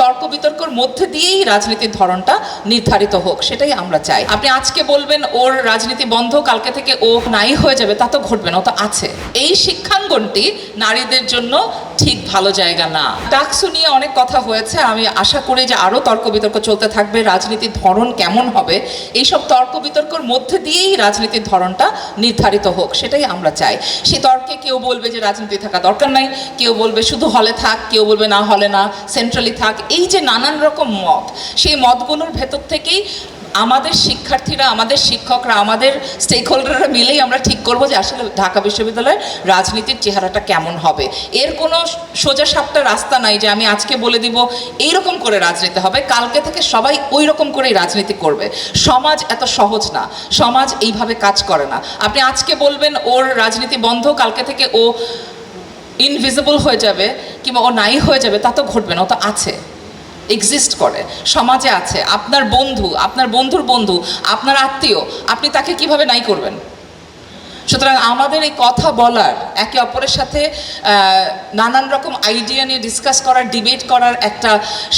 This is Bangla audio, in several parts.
তর্ক বিতর্কর মধ্যে দিয়েই রাজনীতির ধরনটা নির্ধারিত হোক, সেটাই আমরা চাই। আপনি আজকে বলবেন, ওর রাজনীতি বন্ধ, কালকে থেকে ও নাই হয়ে যাবে, তা তো ঘটবে না তো আছে। এই শিক্ষাঙ্গনটি নারীদের জন্য ঠিক ভালো জায়গা না। ডাকসু নিয়ে অনেক কথা হয়েছে, আমি আশা করি যে আরও তর্ক বিতর্ক চলতে থাকবে, রাজনীতির ধরন কেমন হবে, এইসব তর্ক বিতর্কর মধ্যে দিয়েই রাজনীতির ধরনটা নির্ধারিত হোক, সেটাই আমরা চাই। সে তর্কে কেউ বলবে যে রাজনীতি থাকা দরকার নাই, কেউ বলবে শুধু হলে থাক, কেউ বলবে না হলে না সেন্ট্রালি থাক, এই যে নানান রকম মত, সেই মতগুলোর ভেতর থেকেই আমাদের শিক্ষার্থীরা, আমাদের শিক্ষকরা, আমাদের স্টেক হোল্ডাররা মিলেই আমরা ঠিক করব যে আসলে ঢাকা বিশ্ববিদ্যালয়ের রাজনীতির চেহারাটা কেমন হবে। এর কোনো সোজা সাপটা রাস্তা নাই যে আমি আজকে বলে দিব এইরকম করে রাজনীতি হবে। কালকে থেকে সবাই ওই রকম করেই রাজনীতি করবে। সমাজ এত সহজ না। সমাজ এইভাবে কাজ করে না। আপনি আজকে বলবেন ওর রাজনীতি বন্ধ, কালকে থেকে ও ইনভিজিবল হয়ে যাবে কিংবা ও নাই হয়ে যাবে, তা তো ঘটবে না, ও তো আছে। এক্সিস্ট করে। সমাজে আছে, আপনার বন্ধু, আপনার বন্ধুর বন্ধু, আপনার আত্মীয়, আপনি তাকে কীভাবে নাই করবেন? সুতরাং আমাদের এই কথা বলার, একে অপরের সাথে নানান রকম আইডিয়া নিয়ে ডিসকাস করার ডিবেট করার একটা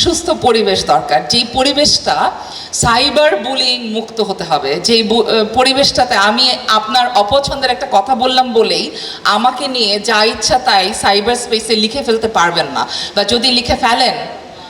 সুস্থ পরিবেশ দরকার। যেই পরিবেশটা সাইবার বুলিং মুক্ত হতে হবে, যেই পরিবেশটাতে আমি আপনার অপছন্দের একটা কথা বললাম বলেই আমাকে নিয়ে যা ইচ্ছা তাই সাইবার স্পেসে লিখে ফেলতে পারবেন না। বা যদি লিখে ফেলেন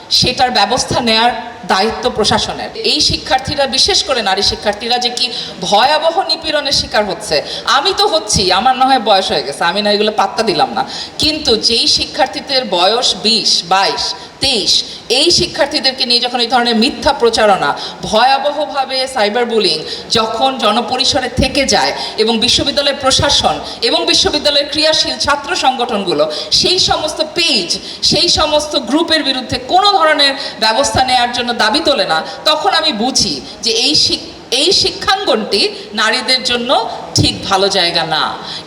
সেটার ব্যবস্থা নেয়ার দায়িত্ব প্রশাসনের। এই শিক্ষার্থীরা, বিশেষ করে নারী শিক্ষার্থীরা যে কি ভয়াবহ নিপীড়নের শিকার হচ্ছে, আমি তো হচ্ছি, আমার না হয় বয়স হয়ে গেছে, আমি না এগুলো পাত্তা দিলাম না। কিন্তু যেই শিক্ষার্থীদের বয়স বিশ, বাইশ তেইশ এই শিক্ষার্থীদেরকে নিয়ে যখন এই ধরনের মিথ্যা প্রচারণা, ভয়াবহভাবে সাইবার বুলিং যখন জনপরিসরে থেকে যায় এবং বিশ্ববিদ্যালয়ের প্রশাসন এবং বিশ্ববিদ্যালয়ের ক্রিয়াশীল ছাত্র সংগঠনগুলো, সেই সমস্ত পেজ, সেই সমস্ত গ্রুপের বিরুদ্ধে কোনো ধরনের ব্যবস্থা নেওয়ার জন্য দাবি তোলে না, তখন আমি বুঝি যে এই এই শিক্ষাঙ্গনটি নারীদের জন্য ঠিক ভালো জায়গা না।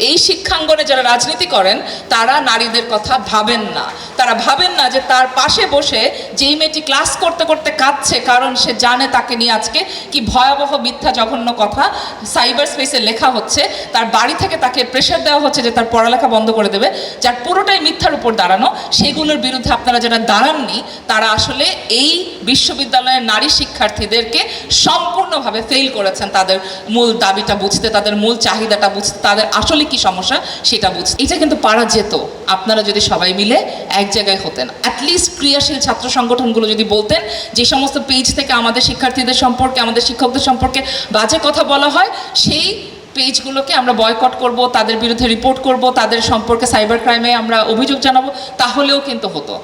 এই শিক্ষাঙ্গনে যারা রাজনীতি করেন, তারা নারীদের কথা ভাবেন না। তারা ভাবেন না যে তার পাশে বসে যেই মেয়েটি ক্লাস করতে করতে কাঁদছে, কারণ সে জানে তাকে নিয়ে আজকে কি ভয়াবহ মিথ্যা জঘন্য কথা সাইবার স্পেসে লেখা হচ্ছে। তার বাড়ি থেকে তাকে প্রেশার দেওয়া হচ্ছে যে তার পড়ালেখা বন্ধ করে দেবে। যার পুরোটাই মিথ্যার উপর দাঁড়ানো, সেগুলোর বিরুদ্ধে আপনারা যারা দাঁড়াননি, তারা আসলে এই বিশ্ববিদ্যালয়ের নারী শিক্ষার্থীদেরকে সম্পূর্ণভাবে ফেল করেছেন। তাদের মূল দাবিটা বুঝতে, তাদের মূল চাহিদাটা বুঝতে তাদের আসলে কি সমস্যা সেটা বুঝতে এটা কিন্তু পারা যেত। আপনারা যদি সবাই মিলে এক জায়গায় হতেন। অ্যাটলিস্ট ক্রিয়াশীল ছাত্র সংগঠনগুলো যদি বলতেন যে সমস্ত পেজ থেকে আমাদের শিক্ষার্থীদের সম্পর্কে, আমাদের শিক্ষকদের সম্পর্কে বাজে কথা বলা হয়, সেই পেজগুলোকে আমরা বয়কট করব, তাদের বিরুদ্ধে রিপোর্ট করব, তাদের সম্পর্কে সাইবার ক্রাইমে আমরা অভিযোগ জানাব, তাহলেও কিন্তু হতো।